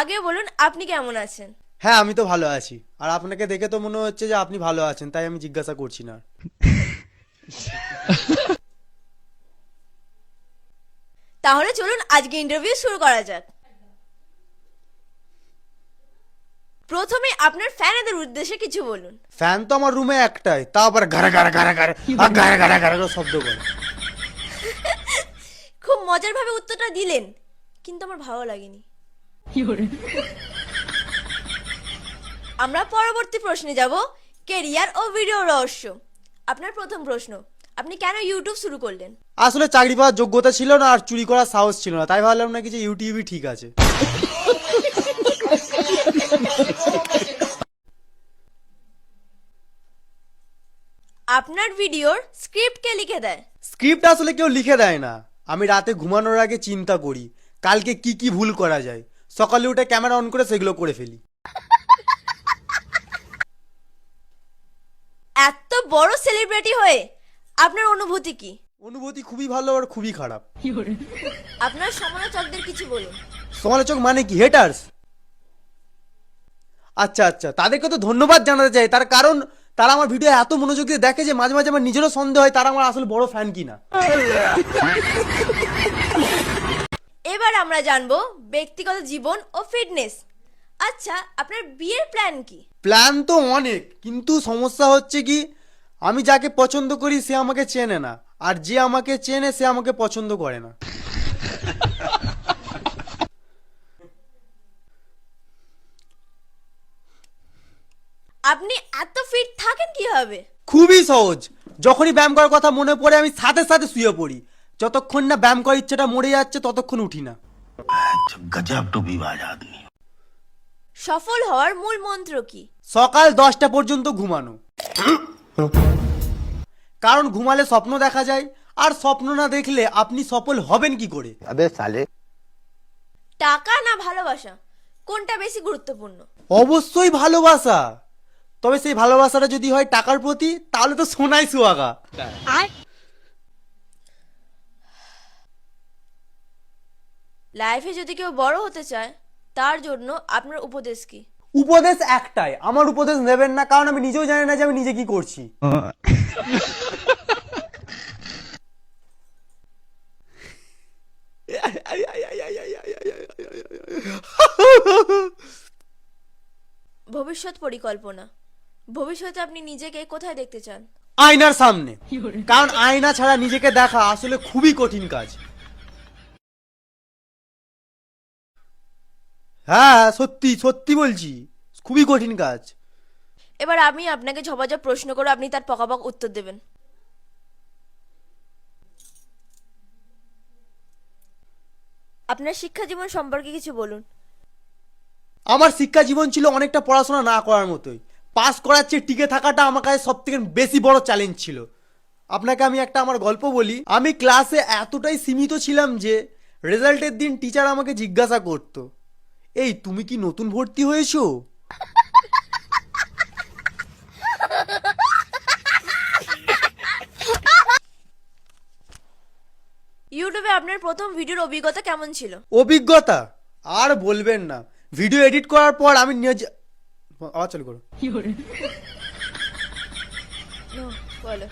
আগে বলুন আপনি কেমন আছেন? হ্যাঁ আমি তো ভালো আছি। আর আপনাকে দেখে তো মনে হচ্ছে যে আপনি ভালো আছেন তাই আমি জিজ্ঞাসা করছি না। তাহলে চলুন আজকে ইন্টারভিউ শুরু করা যাক। প্রথমে আপনার ফ্যানেদের উদ্দেশ্যে কিছু বলুন। ফ্যান তো আমার রুমে একটাই তা আবার গাড়া গাড়া গাড়া গাড়া আর গাড়া গাড়া করে শব্দ করে। খুব মজার ভাবে উত্তরটা দিলেন কিন্তু আমার ভালো লাগেনি। আমরা পরবর্তী প্রশ্নে যাব কেরিয়ার ও ভিডিও রহস্য। আপনার প্রথম প্রশ্ন আপনি কেন ইউটিউব শুরু করলেন? আসলে চাকরি পাওয়ার যোগ্যতা ছিল না আর চুরি করার সাহস ছিল না তাই ভাবলাম নাকি যে ইউটিউবই ঠিক আছে। আপনার ভিডিওর স্ক্রিপ্ট কে লিখে দেয়? স্ক্রিপ্ট আসলে কেউ লিখে দেয় না। আমি রাতে ঘুমানোর আগে চিন্তা করি কালকে কি কি ভুল করা যায়। সকালে উঠে ক্যামেরা অন করে সেগুলো করে ফেলি। এত বড় সেলিব্রিটি হয়ে আপনার অনুভূতি কি? অনুভূতি খুবই ভালো আর খুবই খারাপ। আপনার সমালোচকদের কিছু বলুন। সমালোচক মানে কি? হেটার্স আচ্ছা আচ্ছা তাদেরকে তো ধন্যবাদ জানাতে চাই। তার কারণ তারা আমার ভিডিও এত মনোযোগ দিয়ে দেখে যে মাঝে মাঝে আমার নিজেরও সন্দেহ হয় তারা আমার আসলে বড় ফ্যান কিনা। এবার আমরা জানব ব্যক্তিগত জীবন ও ফিটনেস। আচ্ছা আপনার বিয়ের প্ল্যান কি? প্ল্যান তো অনেক কিন্তু সমস্যা হচ্ছে কি আমি যাকে পছন্দ করি সে আমাকে চেনে না আর যে আমাকে চেনে সে আমাকে পছন্দ করে না। আপনি এত ফিট থাকেন কীভাবে? খুবই সহজ যখনই ব্যায়াম করার কথা মনে পড়ে আমি সাথে সাথে শুয়ে পড়ি যতক্ষণ না ব্যায়াম করার ইচ্ছাটা মরে যাচ্ছে ততক্ষণ উঠি না। গজব টুপিবাজ আদমি। সফল হওয়ার মূল মন্ত্র কি? সকাল দশটা পর্যন্ত ঘুমানো। কারণ ঘুমালে স্বপ্ন দেখা যায় আর স্বপ্ন না দেখলে আপনি সফল হবেন কি করে? সালে। টাকা না ভালোবাসা? কোনটা বেশি গুরুত্বপূর্ণ? অবশ্যই ভালোবাসা। তবে সেই ভালোবাসাটা যদি হয় টাকার প্রতি তাহলে তো সোনাই সুহাগা আর লাইফে যদি কেউ বড় হতে চায় তার জন্য আপনার উপদেশ কি? উপদেশ একটাই। আমার উপদেশ নেবেন না কারণ আমি নিজেও জানি না যে আমি নিজে কি করছি। ভবিষ্যৎ পরিকল্পনা। ভবিষ্যতে আপনি নিজেকে কোথায় দেখতে চান? আয়নার সামনে। কারণ আয়না ছাড়া নিজেকে দেখা আসলে খুবই কঠিন কাজ। হ্যাঁ সত্যি সত্যি বলছি। খুবই কঠিন কাজ। এবার আমি আপনাকে ঝপাঝপ প্রশ্ন করে আপনি তার পকাপক উত্তর দেবেন। আপনার শিক্ষা জীবন সম্পর্কে কিছু বলুন। আমার শিক্ষা জীবন ছিল অনেকটা পড়াশোনা না করার মতোই। পাস করার চেয়ে টিকে থাকাটা আমার কাছে সব থেকে বেশি বড় চ্যালেঞ্জ ছিল। আপনাকে আমি একটা আমার গল্প বলি। আমি ক্লাসে এতটাই সীমিত ছিলাম যে রেজাল্টের দিন টিচার আমাকে জিজ্ঞাসা করতো। এই তুমি কি নতুন ভর্তি হয়েছো? ইউটিউবে আপনার প্রথম ভিডিওর অভিজ্ঞতা কেমন ছিল? অভিজ্ঞতা? আর বলবেন না। ভিডিও এডিট করার পর আমি নিজে আওয়াজ চালু করো। বলো।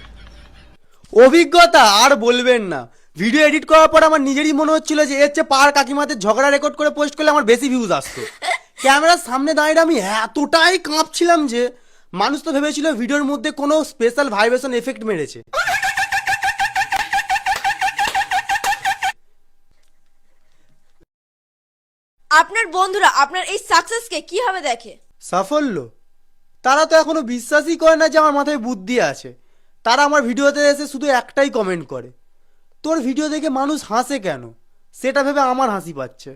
অভিজ্ঞতা? আর বলবেন না। ভিডিও এডিট করার পর আমার নিজেরই মনে হচ্ছিল যে এর চেয়ে পাড়ার কাকিমাদের ঝগড়া রেকর্ড করে পোস্ট করলে আমার বেশি ভিউজ আসতো। ক্যামেরার সামনে দাঁড়িয়ে আমি এতটাই কাঁপছিলাম যে মানুষ তো ভেবেছিল ভিডিওর মধ্যে কোনো স্পেশাল ভাইব্রেশন এফেক্ট মেরেছে। আপনার বন্ধুরা আপনার এই সাকসেসকে কীভাবে দেখে? সাফল্য? তারা তো এখনও বিশ্বাসই করে না যে আমার মাথায় বুদ্ধি আছে। তারা আমার ভিডিওতে এসে শুধু একটাই কমেন্ট করে। তোর ভিডিও দেখে মানুষ হাসে কেন? সেটা ভেবে আমার হাসি পাচ্ছে।